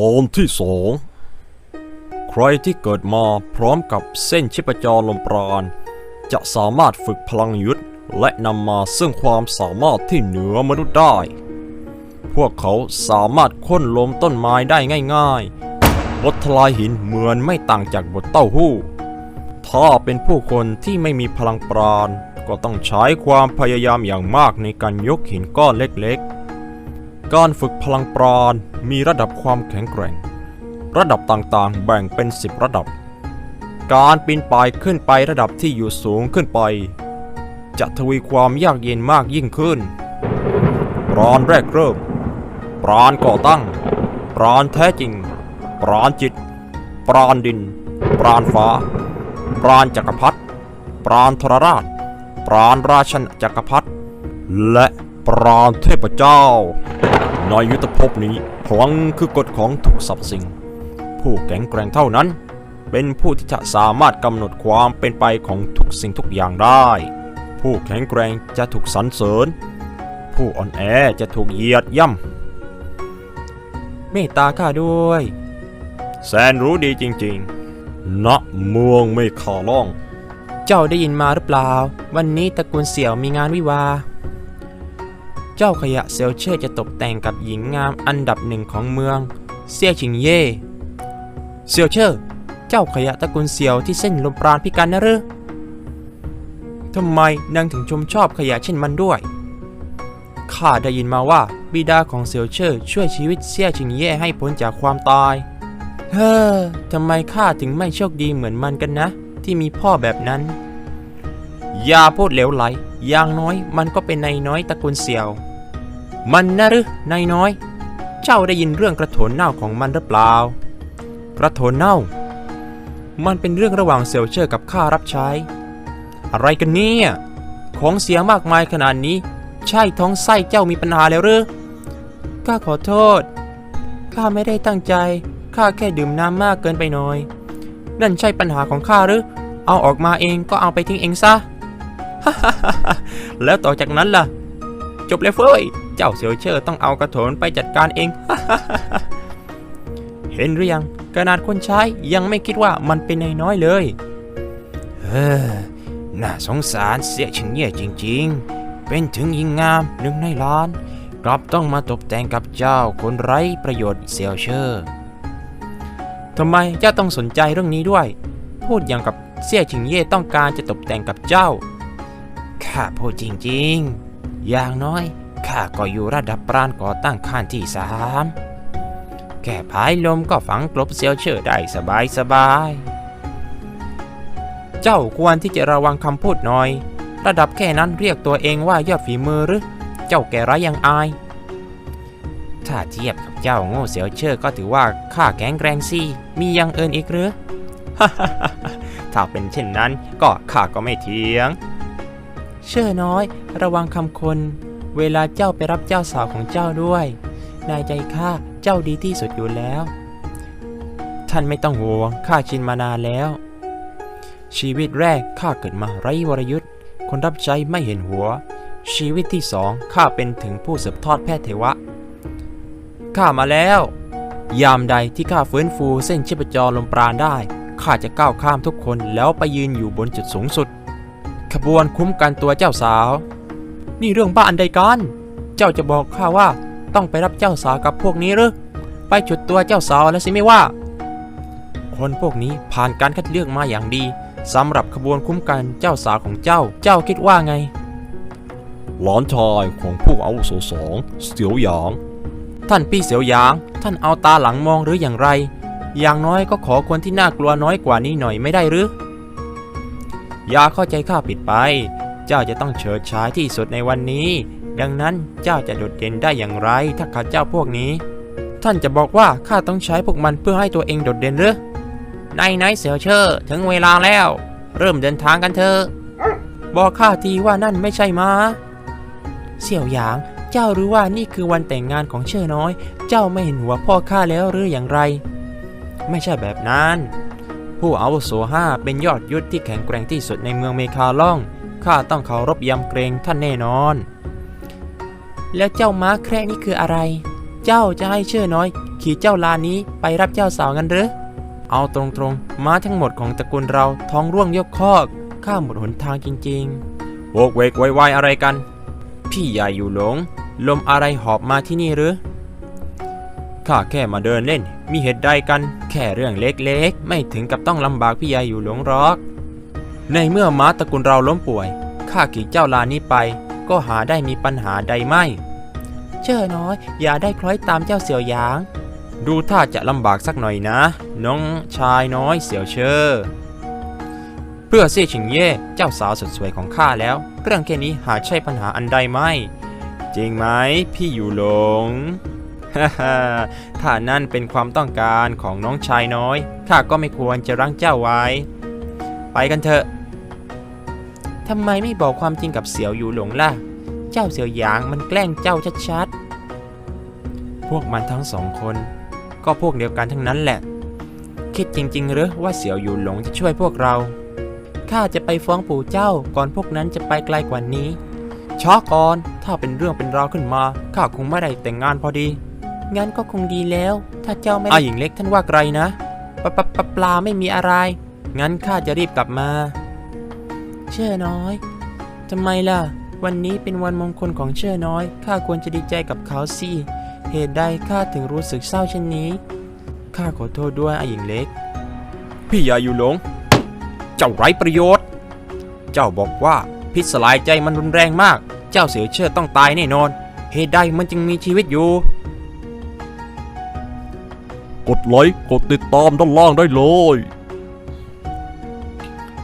ตอนที่สองใครที่เกิดมาพร้อมกับเส้นชิปจรลมปราณ จะสามารถฝึกพลังยุทธและนำมาซึ่งความสามารถที่เหนือมนุษย์ได้ พวกเขาสามารถค้นล้มต้นไม้ได้ง่ายๆบททลายหินเหมือนไม่ต่างจากบทเต้าหู้ ถ้าเป็นผู้คนที่ไม่มีพลังปราณ ก็ต้องใช้ความพยายามอย่างมากในการยกหินก้อนเล็กๆ การฝึกพลังปราณมีระดับความแข็งแกร่ง ระดับต่างๆ แบ่งเป็น 10 ระดับ การปีนป่ายขึ้นไประดับที่อยู่สูงขึ้นไป จะทวีความยากเย็นมากยิ่งขึ้น ปราณแรกเริ่ม ปราณก่อตั้ง ปราณแท้จริง ปราณจิต ปราณดิน ปราณฟ้า ปราณจักรพรรดิ ปราณทรราช ปราณราชนจักรพรรดิ และปราณเทพเจ้า ในยุทธภพนี้พลังคือกฎของทุกสรรพสิ่ง ผู้แข็งแกร่งเท่านั้น เป็นผู้ที่จะสามารถกำหนดความเป็นไปของทุกสิ่งทุกอย่างได้ ผู้แข็งแกร่งจะถูกสรรเสริญ ผู้อ่อนแอจะถูกเหยียดย่ำเมตตาข้าด้วย แสนรู้ดีจริงๆณเมืองไม่ขาล่อง เจ้าได้ยินมาหรือเปล่า วันนี้ตระกูลเสี่ยวมีงานวิวา เจ้าขยะเซลเช่จะตกแต่งกับหญิงงามอันดับหนึ่งของเมือง เซี่ยชิงเย่เซียวเชอร์เจ้าขยะตระกูลเสี่ยวที่เส้นลมปราณพิการนะหรือทำไมนางถึงชมชอบขยะเช่นมันด้วย ข้าได้ยินมาว่าบิดาของเซียวเชอร์ช่วยชีวิตเซี่ยชิงเย่ให้พ้นจากความตาย เฮ้อทำไมข้าถึงไม่โชคดีเหมือนมันกันนะ ที่มีพ่อแบบนั้น อย่าพูดเหลวไหล อย่างน้อยมันก็เป็นนายน้อยตระกูลเสี่ยว มันนะหรือนายน้อย เจ้าได้ยินเรื่องกระโถนเน่าของมันหรือเปล่า กระโถนเน่า มันเป็นเรื่องระหว่างเซลเชอร์กับข้ารับใช้ อะไรกันเนี่ยของเสียมากมายขนาดนี้ ใช่ท้องไส้เจ้ามีปัญหาแล้วหรือข้าขอโทษข้าไม่ได้ตั้งใจข้าแค่ดื่มน้ำมากเกินไปหน่อย นั่นใช่ปัญหาของข้าหรือ เอาออกมาเองก็เอาไปทิ้งเองซะ แล้วต่อจากนั้นล่ะ จบเลยเฟ้ย เจ้าเซียวเชอร์ต้องเอากระโถนไปจัดการเอง เห็นหรือยังขนาดคนใช้ยังไม่คิดว่ามันเป็นนน้อยเลยเฮ้อน่าสงสารเสียชิงเย่จริง ๆ เป็นถึงหญิงงามหนึ่งในล้าน กลับต้องมาตกแต่งกับเจ้าคนไร้ประโยชน์เซียวเชอร์ทำไมเจ้าต้องสนใจเรื่องนี้ด้วย พูดอย่างกับเสี่ยชิงเย่ต้องการจะตกแต่งกับเจ้า ข้าพูดจริงๆ อย่างน้อยข้าก็อยู่ระดับปราณก่อตั้งขั้นที่สามแค่พายลมก็ฝังกลบเซียวเชอร์ได้สบายสบายๆเจ้าควรที่จะระวังคำพูดหน่อย ระดับแค่นั้นเรียกตัวเองว่ายอดฝีมือหรือ เจ้าแก่ร้ายยังอาย ถ้าเทียบกับเจ้าโง่เสียวเชอร์ก็ถือว่าข้าแข็งแกร่งสิมีอยังเอินอีกหรือถ้าเป็นเช่นนั้นก็ข้าก็ไม่เถียง เชื่อน้อย ระวังคำคน เวลาเจ้าไปรับเจ้าสาวของเจ้าด้วย นายใจข้าเจ้าดีที่สุดอยู่แล้ว ท่านไม่ต้องห่วงข้าชินมานานแล้ว ชีวิตแรกข้าเกิดมาไร้วรยุทธ์คนรับใช้ไม่เห็นหัว ชีวิตที่สองข้าเป็นถึงผู้สืบทอดแพทย์เทวะข้ามาแล้ว ยามใดที่ข้าฟื้นฟูเส้นชีพจรลมปราณได้ข้าจะก้าวข้ามทุกคนแล้วไปยืนอยู่บนจุดสูงสุด ขบวนคุ้มกันตัวเจ้าสาว นี่เรื่องบ้าอันใดกัน เจ้าจะบอกข้าว่าต้องไปรับเจ้าสาวกับพวกนี้หรือไปจุดตัวเจ้าสาวแล้วสิไม่ว่า คนพวกนี้ผ่านการคัดเลือกมาอย่างดีสำหรับขบวนคุ้มกันเจ้าสาวของเจ้า เจ้าคิดว่าไง หลานชายของผู้อาวุโสสองเสียวหยาง ท่านพี่เสียวหยาง ท่านเอาตาหลังมองหรืออย่างไร อย่างน้อยก็ขอคนที่น่ากลัวน้อยกว่านี้หน่อยไม่ได้หรือ อย่าเข้าใจข้าผิดไป เจ้าจะต้องเฉิดฉายที่สุดในวันนี้ ดังนั้นเจ้าจะโดดเด่นได้อย่างไรถ้าขาดเจ้าพวกนี้ ท่านจะบอกว่าข้าต้องใช้พวกมันเพื่อให้ตัวเองโดดเด่นหรือในไนเสียวเชอร์ถึงเวลาแล้ว เริ่มเดินทางกันเถอะ บอกข้าทีว่านั่นไม่ใช่มาเสี่ยวหยาง เจ้ารู้ว่านี่คือวันแต่งงานของเชื่อน้อย เจ้าไม่เห็นหัวพ่อข้าแล้วหรืออย่างไร ไม่ใช่แบบนั้น ผู้อาวุโสห้าเป็นยอดยุทธที่แข็งแกร่งที่สุดในเมืองเมคาล่อง ข้าต้องเคารพยำเกรงท่านแน่นอน แล้วเจ้าม้าแคระนี่คืออะไร เจ้าจะให้เชื่อน้อย ขี่เจ้าลานี้ไปรับเจ้าสาวกันหรือ เอาตรงๆ ม้าทั้งหมดของตระกูลเราท้องร่วงยกคอกข้ามหมดหนทางจริงโวกเวกไวายอะไรกันๆพี่ใหญ่อยู่หลง ลมอะไรหอบมาที่นี่หรือ ข้าแค่มาเดินเล่น มีเหตุใดกัน แค่เรื่องเล็กๆ ไม่ถึงกับต้องลำบากพี่ใหญ่อยู่หลวงรอก ในเมื่อม้าตระกูลเราล้มป่วย ข้าขี่เจ้าลานี้ไป ก็หาได้มีปัญหาใดไม่เจ้าน้อย อย่าได้คล้อยตามเจ้าเสี่ยวหยาง ดูท่าจะลำบากสักหน่อยนะ น้องชายน้อยเสี่ยวเชอเพื่อเซี่ยชิงเย่เจ้าสาวสุดสวยของข้าแล้ว เรื่องแค่นี้หาใช่ปัญหาอันใดไม่ จริงไหมพี่อยู่หลง ถ้านั่นเป็นความต้องการของน้องชายน้อย ข้าก็ไม่ควรจะรั้งเจ้าไว้ ไปกันเถอะทำไมไม่บอกความจริงกับเสี่ยวอยู่หลงล่ะ เจ้าเสี่ยวหยางมันแกล้งเจ้าชัดๆ พวกมันทั้งสองคน ก็พวกเดียวกันทั้งนั้นแหละ คิดจริงๆหรือว่าเสี่ยวอยู่หลงจะช่วยพวกเรา ข้าจะไปฟ้องปู่เจ้าก่อนพวกนั้นจะไปไกลกว่านี้ ช้าก่อน ถ้าเป็นเรื่องเป็นราวขึ้นมา ข้าคงไม่ได้แต่งงานพอดี งั้นก็คงดีแล้ว ถ้าเจ้าไม่อาหญิงเล็กท่านว่าไกลนะปะปะปะปลาไม่มีอะไร งั้นข้าจะรีบกลับมา เชื่อน้อยทำไมล่ะ วันนี้เป็นวันมงคลของเชื่อน้อย ข้าควรจะดีใจกับเขาสิ เหตุใดข้าถึงรู้สึกเศร้าเช่นนี้ ข้าขอโทษด้วยอาหญิงเล็ก พี่อย่าอยู่หลง เจ้าไร้ประโยชน์ เจ้าบอกว่าพิษสลายใจมันรุนแรงมาก เจ้าเสือเชิดต้องตายแน่นอน เหตุใดมันจึงมีชีวิตอยู่ กดไลค์กดติดตามด้านล่างได้เลย